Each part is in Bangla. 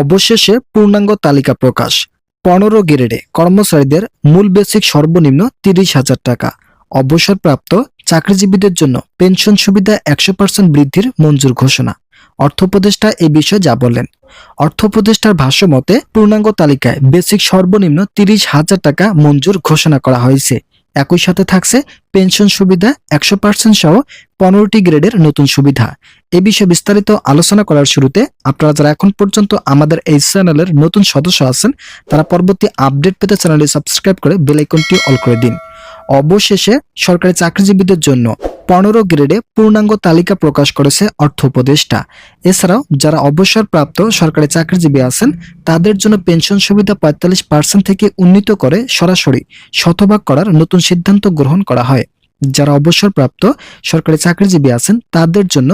অবশেষে পূর্ণাঙ্গ তালিকা প্রকাশ। পনেরো গ্রেডে কর্মচারীদের মূল বেসিক সর্বনিম্ন তিরিশ হাজার টাকা। অবসরপ্রাপ্ত চাকরিজীবীদের জন্য পেনশন সুবিধা একশো পার্সেন্ট বৃদ্ধির মঞ্জুর ঘোষণা। অর্থ উপদেষ্টা এই বিষয়ে যা বললেন। অর্থ উপদেষ্টার ভাষ্য মতে, পূর্ণাঙ্গ তালিকায় বেসিক সর্বনিম্ন তিরিশ হাজার টাকা মঞ্জুর ঘোষণা করা হয়েছে। একই সাথে থাকছে পেনশন সুবিধা একশো পার্সেন্ট সহ পনেরোটি গ্রেডের নতুন সুবিধা। এ বিষয়ে বিস্তারিত আলোচনা করার শুরুতে আপনারা যারা এখন পর্যন্ত আমাদের এই চ্যানেলের নতুন সদস্য আছেন, তারা পরবর্তী আপডেট পেতে চ্যানেলটি সাবস্ক্রাইব করে বেলাইকনটি অল করে দিন। অবশেষে সরকারি চাকরিজীবীদের জন্য পনেরো গ্রেডে পূর্ণাঙ্গ তালিকা প্রকাশ করেছে অর্থ উপদেষ্টা। এছাড়াও যারা অবসরপ্রাপ্ত সরকারি চাকরিজীবী আছেন, তাদের জন্য পেনশন সুবিধা পঁয়তাল্লিশ পার্সেন্ট থেকে উন্নীত করে সরাসরি শতভাগ করার নতুন সিদ্ধান্ত গ্রহণ করা হয়। যারা অবসরপ্রাপ্ত সরকারি চাকরিজীবী আছেন, তাদের জন্য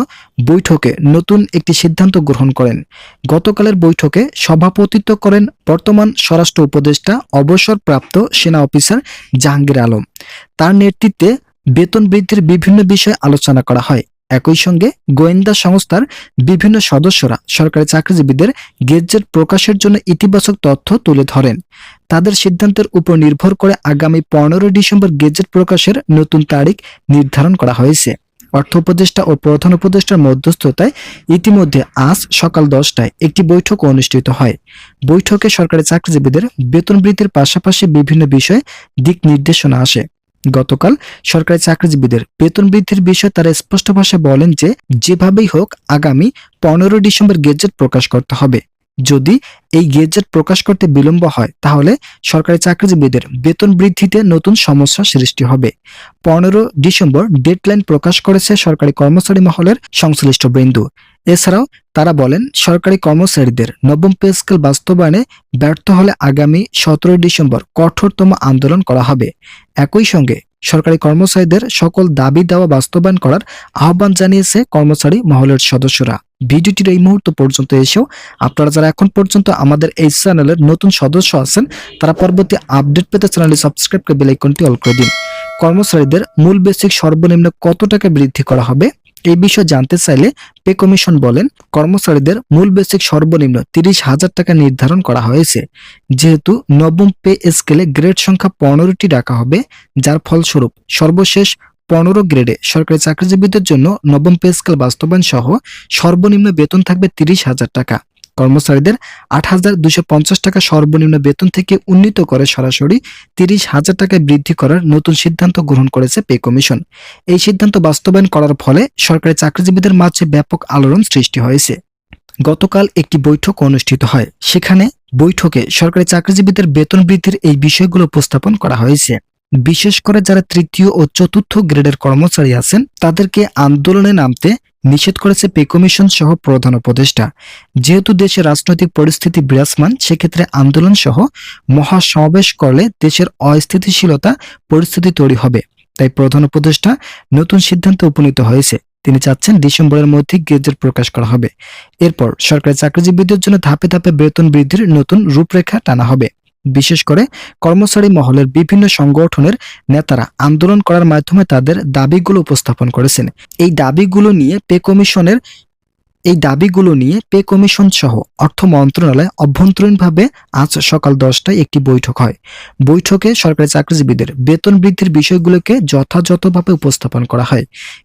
বৈঠকে নতুন একটি সিদ্ধান্ত গ্রহণ করেন। গতকালের বৈঠকে সভাপতিত্ব করেন বর্তমান স্বরাষ্ট্র উপদেষ্টা, অবসরপ্রাপ্ত সেনা অফিসার জাহাঙ্গীর আলম। তার নেতৃত্বে বেতন বৃদ্ধির বিভিন্ন বিষয়ে আলোচনা করা হয়। একই সঙ্গে গোয়েন্দা সংস্থার বিভিন্ন সদস্যরা সরকারি চাকরিজীবীদের গেজেট প্রকাশের জন্য ইতিবাচক তথ্য তুলে ধরেন। তাদের সিদ্ধান্তের উপর নির্ভর করে আগামী পনেরো ডিসেম্বর গেজেট প্রকাশের নতুন তারিখ নির্ধারণ করা হয়েছে। অর্থ উপদেষ্টা ও প্রধান উপদেষ্টার মধ্যস্থতায় ইতিমধ্যে আজ সকাল দশটায় একটি বৈঠক অনুষ্ঠিত হয়। বৈঠকে সরকারি চাকরিজীবীদের বেতন বৃদ্ধির পাশাপাশি বিভিন্ন বিষয়ে দিক নির্দেশনা আসে। গতকাল সরকারি চাকরিজীবীদের বেতন বৃদ্ধির বিষয়ে তারা স্পষ্ট ভাষায় বলেন যে, যেভাবেই হোক, আগামী পনেরো ডিসেম্বর গেজেট প্রকাশ করতে হবে। যদি এই গেজেট প্রকাশ করতে বিলম্ব হয়, তাহলে সরকারি চাকরিজীবীদের বেতন বৃদ্ধিতে নতুন সমস্যা সৃষ্টি হবে। পনেরো ডিসেম্বর ডেডলাইন প্রকাশ করেছে সরকারি কর্মচারী মহলের সংশ্লিষ্ট বৃন্দু। এছাড়াও তারা বলেন, সরকারি কর্মচারীদের নবম পে স্কেল বাস্তবায়নে ব্যর্থ হলে আগামী সতেরোই ডিসেম্বর কঠোরতম আন্দোলন করা হবে। একই সঙ্গে সরকারি কর্মচারীদের সকল দাবি দেওয়া বাস্তবায়ন করার আহ্বান জানিয়েছে কর্মচারী মহলের সদস্যরা। ভিডিওটির এই মুহূর্ত পর্যন্ত এসেও আপনারা যারা এখন পর্যন্ত আমাদের এই চ্যানেলের নতুন সদস্য আছেন, তারা পরবর্তী আপডেট পেতে চ্যানেলটি সাবস্ক্রাইব করে বেল আইকনটি অল করে দিন। কর্মচারীদের মূল বেসিক সর্বনিম্ন কত টাকা বৃদ্ধি করা হবে? এই বিষয়ে জানতে চাইলে পে কমিশন বলেন, কর্মচারীদের মূল বেসিক সর্বনিম্ন তিরিশ হাজার টাকা নির্ধারণ করা হয়েছে। যেহেতু নবম পে স্কেলে গ্রেড সংখ্যা পনেরোটি রাখা হবে, যার ফলস্বরূপ সর্বশেষ পনেরো গ্রেডে সরকারি চাকরিজীবীদের জন্য নবম পে স্কেল বাস্তবায়ন সহ সর্বনিম্ন বেতন থাকবে তিরিশ হাজার টাকা। কর্মচারীদের আট হাজার দুশো পঞ্চাশ টাকা সর্বনিম্ন বেতন থেকে উন্নীত করে সরাসরি তিরিশ হাজার টাকায় বৃদ্ধি করার নতুন সিদ্ধান্ত গ্রহণ করেছে পে কমিশন। এই সিদ্ধান্ত বাস্তবায়ন করার ফলে সরকারি চাকরিজীবীদের মাঝে ব্যাপক আলোড়ন সৃষ্টি হয়েছে। গতকাল একটি বৈঠক অনুষ্ঠিত হয়। সেখানে বৈঠকে সরকারি চাকরিজীবীদের বেতন বৃদ্ধির এই বিষয়গুলো উপস্থাপন করা হয়েছে। বিশেষ করে যারা তৃতীয় ও চতুর্থ গ্রেডের কর্মচারী আছেন, তাদেরকে আন্দোলনে নামতে নিষেধ করেছে পে কমিশন সহ প্রধান উপদেষ্টা। যেহেতু দেশের রাজনৈতিক পরিস্থিতি বিরাজমান, সেক্ষেত্রে আন্দোলন সহ মহাসমাবেশ করলে দেশের অস্থিতিশীলতা পরিস্থিতি তৈরি হবে। তাই প্রধান উপদেষ্টা নতুন সিদ্ধান্তে উপনীত হয়েছে। তিনি চাচ্ছেন ডিসেম্বরের মধ্যে গেজেট প্রকাশ করা হবে। এরপর সরকারি চাকরিজীবীদের জন্য ধাপে ধাপে বেতন বৃদ্ধির নতুন রূপরেখা টানা হবে। বিশেষ করে কর্মচারী মহলের বিভিন্ন সংগঠনের নেতারা আন্দোলন করার মাধ্যমে তাদের দাবিগুলো উপস্থাপন করেছেন। এই দাবিগুলো নিয়ে পে কমিশনের এই দাবিগুলো নিয়ে পে কমিশন সহ অর্থ মন্ত্রণালয় অভ্যন্তরীণভাবে আজ সকাল দশটায় একটি বৈঠক হয়। বৈঠকে সরকারি চাকরিজীবীদের বেতন বৃদ্ধির বিষয়গুলোকে যথাযথভাবে উপস্থাপন করা হয়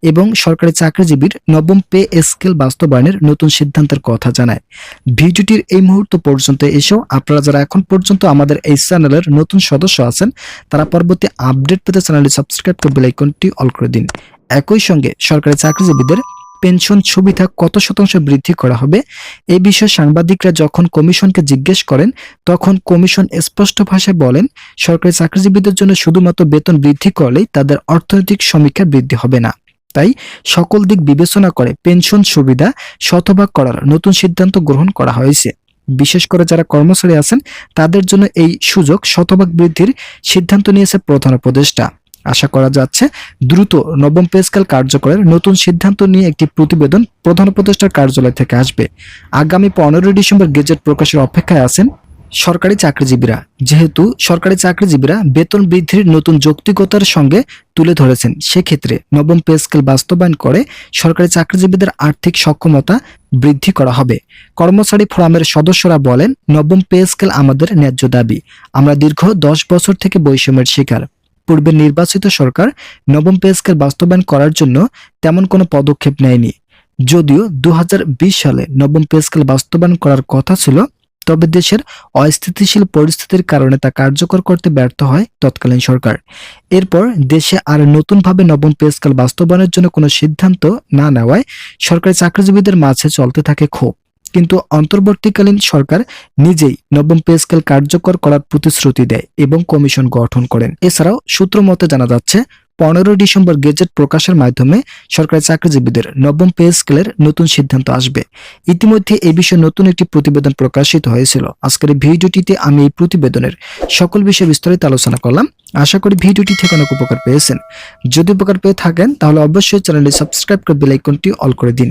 এবং সরকারি চাকরিজীবীর নবম পে স্কেল বাস্তবায়নের নতুন সিদ্ধান্তের কথা জানায়। ভিডিওটির এই মুহূর্ত পর্যন্ত এসেও আপনারা যারা এখন পর্যন্ত আমাদের এই চ্যানেলের নতুন সদস্য আছেন, তারা পরবর্তী আপডেট পেতে চ্যানেলটি সাবস্ক্রাইব করে বেল আইকনটি অল করে দিন। একই সঙ্গে সরকারি চাকরিজীবীদের পেনশন সুবিধা কত শতাংশ বৃদ্ধি করা হবে? এই বিষয়ে সাংবাদিকরা যখন কমিশনকে জিজ্ঞেস করেন, তখন কমিশন স্পষ্ট ভাষায় বলেন, সরকারি চাকরিজীবীদের জন্য শুধুমাত্র বেতন বৃদ্ধি করলেই তাদের অর্থনৈতিক সমীক্ষা বৃদ্ধি হবে না। তাই সকল দিক বিবেচনা করে পেনশন সুবিধা শতভাগ করার নতুন সিদ্ধান্ত গ্রহণ করা হয়েছে। বিশেষ করে যারা কর্মচারী আছেন, তাদের জন্য এই সুযোগ শতভাগ বৃদ্ধির সিদ্ধান্ত নিয়েছে প্রধান উপদেষ্টা। আশা করা যাচ্ছে, দ্রুত নবম পে স্কেল কার্যকরের নতুন সিদ্ধান্ত নিয়ে একটি প্রতিবেদন প্রধান উপদেষ্টার কার্যালয় থেকে আসবে। আগামী পনেরোই ডিসেম্বর গেজেট প্রকাশের অপেক্ষায় আছেন সরকারি চাকরিজীবীরা। যেহেতু সরকারি চাকরিজীবীরা বেতন বৃদ্ধির নতুন যৌক্তিকতার সঙ্গে তুলে ধরেছেন, সেক্ষেত্রে নবম পে স্কেল বাস্তবায়ন করে সরকারি চাকরিজীবীদের আর্থিক সক্ষমতা বৃদ্ধি করা হবে। কর্মচারী ফোরামের সদস্যরা বলেন, নবম পে স্কেল আমাদের ন্যায্য দাবি। আমরা দীর্ঘ দশ বছর থেকে বৈষম্যের শিকার। পূর্বে নির্বাচিত সরকার নবম পে স্কেল বাস্তবায়ন করার জন্য তেমন কোনো পদক্ষেপ নেয়নি। যদিও দু হাজার বিশ সালে নবম পে স্কেল বাস্তবায়ন করার কথা ছিল, তবে দেশের অস্থিতিশীল পরিস্থিতির কারণে তা কার্যকর করতে ব্যর্থ হয় তৎকালীন সরকার। এরপর দেশে আর নতুনভাবে নবম পে স্কেল বাস্তবায়নের জন্য কোনো সিদ্ধান্ত না নেওয়ায় সরকারি চাকরিজীবীদের মাঝে চলতে থাকে ক্ষোভ। কিন্তু অন্তর্বর্তীকালীন সরকার নিজেই নবম পে স্কেল কার্যকর করার প্রতিশ্রুতি দেয় এবং কমিশন গঠন করেন। এছাড়াও সূত্র মতে জানা যাচ্ছে, পনেরো ডিসেম্বর গেজেট প্রকাশের মাধ্যমে সরকারি চাকরিজীবীদের নবম পে স্কেলের নতুন সিদ্ধান্ত আসবে। ইতিমধ্যে এই বিষয়ে নতুন একটি প্রতিবেদন প্রকাশিত হয়েছিল। আজকের এই ভিডিওটিতে আমি এই প্রতিবেদনের সকল বিষয়ে বিস্তারিত আলোচনা করলাম। আশা করি ভিডিওটি থেকে অনেক উপকার পেয়েছেন। যদি উপকার পেয়ে থাকেন, তাহলে অবশ্যই চ্যানেলটি সাবস্ক্রাইব করে বেল আইকনটি অল করে দিন।